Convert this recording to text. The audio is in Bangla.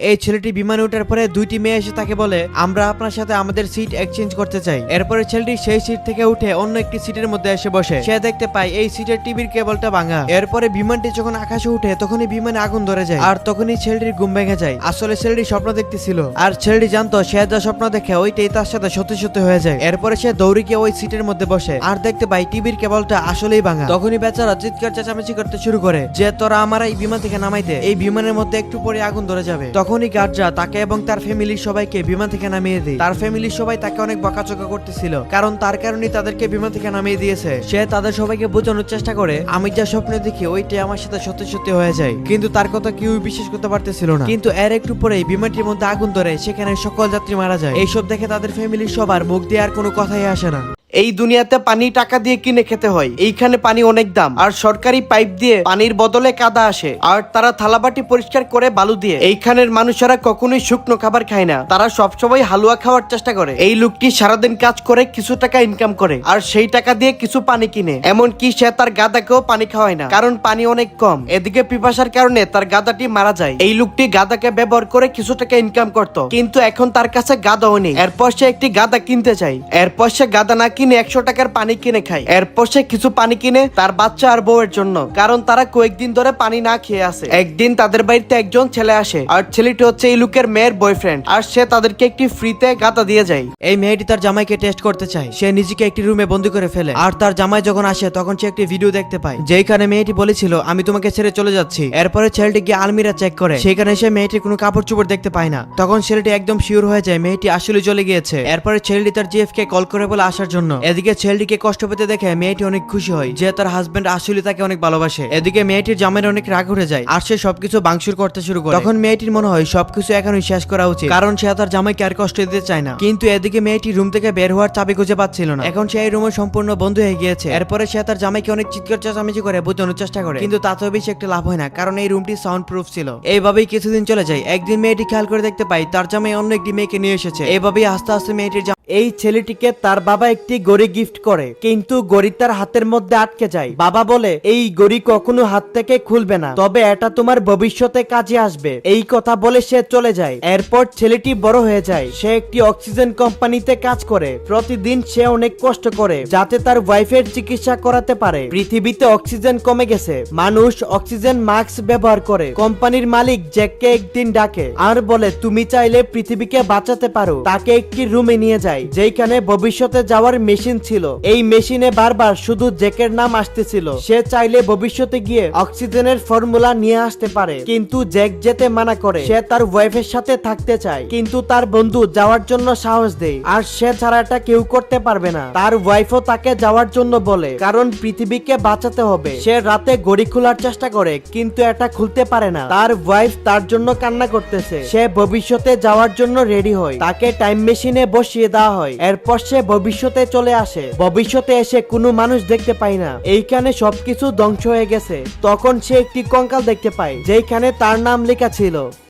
এই ছেলেটি বিমানে ওঠার পরে দুইটি মেয়ে এসে তাকে বলে, আমরা আপনার সাথে আমাদের সিট এক্সচেঞ্জ করতে চাই। এরপরে ছেলেটি সেই সিট থেকে উঠে অন্য একটি সিটের মধ্যে এসে বসে। সে দেখতে পায়, এই সিটের টিভির কেবলটা ভাঙা। এরপরে বিমানটি যখন আকাশে উঠে, তখনই বিমানে আগুন ধরে যায় আর তখনই ছেলেটির ঘুম ভেঙে যায়। আসলে ছেলেটি স্বপ্ন দেখতেছিল। আর ছেলেটি জানতো, সে যা স্বপ্ন দেখে, ওইটাই তার সাথে সত্যি সত্যি হয়ে যায়। এরপরে সে দৌড়ে গিয়ে ওই সিটের মধ্যে বসে আর দেখতে পাই টিভির কেবলটা আসলেই ভাঙা। তখনই বেচারা চিৎকার চেঁচামেচি করতে শুরু করে যে, তোরা আমার এই বিমান থেকে নামাই দে। এই বিমানের মধ্যে একটু পরে আগুন ধরে যাবে। তখনই গার্জা তাকে এবং তার ফ্যামিলির সবাইকে বিমান থেকে নামিয়ে দেয়। তার ফ্যামিলির সবাই তাকে অনেক বকাচকা করতেছিল, কারণ তার কারণেই তাদেরকে বিমান থেকে নামিয়ে দিয়েছে। সে তাদের সবাইকে বোঝানোর চেষ্টা করে, আমি যা স্বপ্ন দেখি, ওইটাই আমার সাথে সত্যি সত্যি হয়ে যায়। কিন্তু তার কথা কেউ বিশ্বাস করতে পারতেছিল না। কিন্তু এর একটু পরেই বিমানটির মধ্যে আগুন ধরে, সেখানে সকল যাত্রী মারা যায়। এইসব দেখে তাদের ফ্যামিলির সবার মুখ দিয়ে আর কোনো কথাই আসে না। এই দুনিয়াতে পানি টাকা দিয়ে কিনে খেতে হয়। এইখানে পানি অনেক দাম। আর সরকারি পাইপ দিয়ে পানির বদলে কাদা আসে। আর তারা থালাবাটি পরিষ্কার করে বালু দিয়ে। এইখানের মানুষেরা কখনোই শুকনো খাবার খায় না। তারা সবসময় হালুয়া খাওয়ার চেষ্টা করে। এই লোকটি সারাদিন কাজ করে কিছু টাকা ইনকাম করে। আর সেই টাকা দিয়ে কিছু পানি কিনে। এমনকি সে তার গাদাকেও পানি খাওয়ায় না। কারণ পানি অনেক কম। এদিকে পিপাসার কারণে তার গাদাটি মারা যায়। এই লোকটি গাদাকে ব্যবহার করে কিছু টাকা ইনকাম করত। কিন্তু এখন তার কাছে গাদাও নেই। এরপর সে একটি গাদা কিনতে চাই এরপর সে গাদা না কিনে একশো টাকার পানি কিনে খায়। এরপর সে কিছু পানি কিনে তার বাচ্চা আর বউয়ের জন্য, কারণ তারা কয়েকদিন ধরে পানি না খেয়ে আছে। একদিন তাদের বাড়িতে একজন ছেলে আসে, আর ছেলেটি হচ্ছে এই লোকের মেয়ের বয়ফ্রেন্ড আর সে তাদেরকে একটি ফ্রিতে গাদা দিয়ে যায়। এই মেয়েটি তার জামাইকে টেস্ট করতে চায়। সে নিজেকে একটি রুমে বন্দি করে ফেলে, আর তার জামাই যখন আসে, তখন সে একটি ভিডিও দেখতে পায় যেখানে মেয়েটি বলেছিল, আমি তোমাকে ছেড়ে চলে যাচ্ছি। এরপরে ছেলেটি গিয়ে আলমিরা চেক করে সেখানে সে মেয়েটির কোনো কাপড় চোপড় দেখতে পায় না। তখন ছেলেটি একদম শিওর হয়ে যায়, মেয়েটি আসলে চলে গিয়েছে। এরপরে ছেলেটি তার জিএফ কে কল করে বলে আসার জন্য এদিকে ছেলেটিকে কষ্ট পেতে দেখে মেয়েটি অনেক খুশি হয়। যে তার হাজবেন্ড আসলে তাকে অনেক ভালোবাসে। এদিকে মেয়েটির জামাইয়ের অনেক রাগ উঠে যায় আর সে সবকিছু বাংশুর করতে শুরু করে। তখন মেয়েটির মনে হয় সবকিছু এখনই শেষ করা উচিত, কারণ সে তার জামাইকে আর কষ্ট দিতে চায় না। কিন্তু এদিকে মেয়েটি রুম থেকে বের হওয়ার চাবি খুঁজে পাচ্ছিল না। এখন সে এই রুমে সম্পূর্ণ বন্ধ হয়ে গিয়েছে। এরপরে সে তার জামাইকে অনেক চিৎকার চেঁচামেচি করে বোঝানোর চেষ্টা করে। কিন্তু তাতেও বেশি একটা লাভ হয় না, কারণ এই রুমটি সাউন্ড প্রুফ ছিল। এইভাবেই কিছুদিন চলে যায়। একদিন মেয়েটি খেয়াল করে দেখতে পাই, তার জামাই অন্য একটি মেয়েকে নিয়ে এসেছে। এইভাবেই আস্তে আস্তে মেয়েটির এই ছেলেটিকে তার বাবা একটি গড়ি গিফট করে, কিন্তু গড়ি তার হাতের মধ্যে আটকে যায়। বাবা বলে, এই গড়ি কখনো হাত থেকে খুলবে না, তবে এটা তোমার ভবিষ্যতে কাজে আসবে। এই কথা বলে সে চলে যায়। এরপর ছেলেটি বড় হয়ে যায়। সে একটি অক্সিজেন কোম্পানিতে কাজ করে। প্রতিদিন সে অনেক কষ্ট করে, যাতে তার ওয়াইফের চিকিৎসা করাতে পারে। পৃথিবীতে অক্সিজেন কমে গেছে। মানুষ অক্সিজেন মাস্ক ব্যবহার করে। কোম্পানির মালিক জ্যাককে একদিন ডাকে, আর বলে, তুমি চাইলে পৃথিবীকে বাঁচাতে পারো। তাকে একটি রুমে নিয়ে যায়। যেখানে ভবিষ্যতে যাওয়ার মেশিন ছিল। এই মেশিনে বারবার শুধু জ্যাকের নাম আসতেছিল। সে চাইলে ভবিষ্যতে গিয়ে অক্সিজেনের ফর্মুলা নিয়ে আসতে পারে। কিন্তু জ্যাক যেতে মানা করে। সে তার ওয়াইফের সাথে থাকতে চায়। কিন্তু তার বন্ধু যাওয়ার জন্য সাহস দেয়। আর সে ছাড়া এটা কেউ করতে পারবে না। তার ওয়াইফও তাকে যাওয়ার জন্য বলে, কারণ পৃথিবীকে বাঁচাতে হবে। সে রাতে গড়ি খোলার চেষ্টা করে, কিন্তু এটা খুলতে পারে না। তার ওয়াইফ তার জন্য কান্না করতেছে। সে ভবিষ্যতে যাওয়ার জন্য রেডি হয়। তাকে টাইম মেশিনে বসিয়ে দেওয়া হয়। এরপর সে ভবিষ্যতে চলে আসে। ভবিষ্যতে এসে কোনো মানুষ দেখতে পায় না। এইখানে সবকিছু ধ্বংস হয়ে গেছে। তখন সে একটি কঙ্কাল দেখতে পায় যেখানে তার নাম লেখা ছিল।